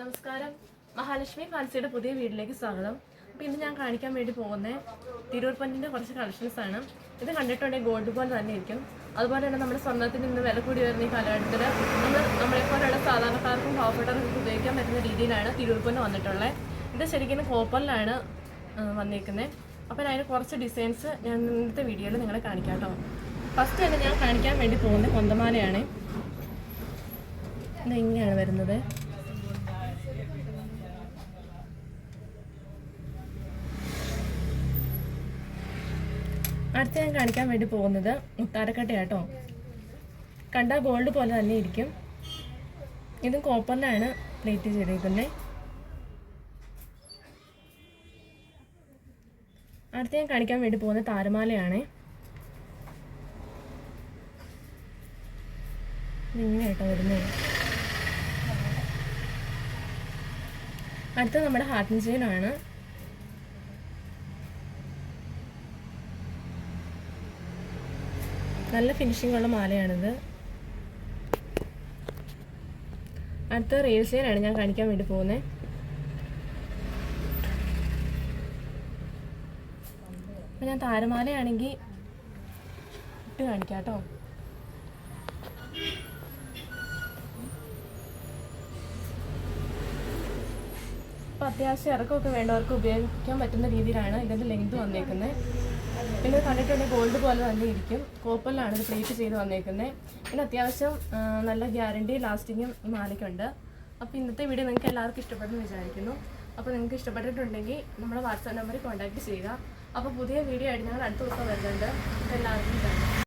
നമസ്കാരം. മഹാലക്ഷ്മി ഫാൻസിയുടെ പുതിയ വീട്ടിലേക്ക് സ്വാഗതം. അപ്പോൾ ഇന്ന് ഞാൻ കാണിക്കാൻ വേണ്ടി പോകുന്നത് തിരൂർ പന്നിന്റെ കുറച്ച് കളക്ഷൻസ് ആണ്. ഇത് കണ്ടിട്ടുണ്ടെങ്കിൽ ഗോൾഡ് പോലെ തന്നെ ഇരിക്കും. അതുപോലെ തന്നെ നമ്മുടെ സ്വർണത്തിന് നിന്ന് വില കൂടി വരുന്ന ഈ കാലഘട്ടത്തിൽ നമ്മൾ നമ്മളെപ്പോലുള്ള സാധാരണക്കാർക്കും പാവപ്പെട്ടവർക്കും ഉപയോഗിക്കാൻ പറ്റുന്ന രീതിയിലാണ് തിരൂർ വന്നിട്ടുള്ളത് ഇത് ശരിക്കും കോപ്പറിലാണ് വന്നിരിക്കുന്നത് അപ്പോൾ അതിന് കുറച്ച് ഡിസൈൻസ് ഞാൻ ഇന്നത്തെ വീഡിയോയിൽ നിങ്ങളെ കാണിക്കാം കേട്ടോ. ഫസ്റ്റ് തന്നെ ഞാൻ കാണിക്കാൻ വേണ്ടി പോകുന്നത് കൊന്തമാലയാണ്. ഇത് വരുന്നത്. അടുത്ത ഞാൻ കാണിക്കാൻ വേണ്ടി പോകുന്നത് മുത്താരക്കട്ടയാട്ടോ. കണ്ട ഗോൾഡ് പോലെ തന്നെ ഇരിക്കും. ഇതും കോപ്പറിലാണ് പ്ലേറ്റ് ചെയ്തിരിക്കുന്നത് അടുത്ത് ഞാൻ കാണിക്കാൻ വേണ്ടി പോകുന്ന താരമാലയാണ്. ഇങ്ങനെയാട്ടോ വരുന്നത് അടുത്ത നമ്മുടെ ഹാർട്ടിൻ ചെയിനാണ് നല്ല ഫിനിഷിംഗ് ഉള്ള മാലയാണിത്. അടുത്ത ചെയിനാണ് ഞാൻ കാണിക്കാൻ വേണ്ടി പോകുന്നത് അപ്പം ഞാൻ താരമാലയാണെങ്കിൽ ഇട്ട് കാണിക്കാം കേട്ടോ. അപ്പോൾ അത്യാവശ്യം ഇറക്കമൊക്കെ വേണ്ടവർക്ക് ഉപയോഗിക്കാൻ പറ്റുന്ന രീതിയിലാണ് ഇതിന്റെ ലെങ്ത് വന്നേക്കുന്നത് പിന്നെ കണ്ടിട്ടുണ്ട് ഗോൾഡ് പോലെ തന്നെ ഇരിക്കും. കോപ്പറിലാണ് ഇത് പ്ലേറ്റ് ചെയ്ത് വന്നേക്കുന്നത് പിന്നെ അത്യാവശ്യം നല്ല ഗ്യാരണ്ടി ലാസ്റ്റിങ്ങും മാലയ്ക്കുണ്ട്. അപ്പോൾ ഇന്നത്തെ വീഡിയോ നിങ്ങൾക്ക് എല്ലാവർക്കും ഇഷ്ടപ്പെടുമെന്ന് വിചാരിക്കുന്നു. അപ്പോൾ നിങ്ങൾക്ക് ഇഷ്ടപ്പെട്ടിട്ടുണ്ടെങ്കിൽ നമ്മുടെ വാട്സാപ്പ് നമ്പറിൽ കോൺടാക്റ്റ് ചെയ്യുക. അപ്പോൾ പുതിയ വീഡിയോ ആയിട്ട് ഞങ്ങൾ അടുത്ത ദിവസം വരുന്നുണ്ട്. എല്ലാവർക്കും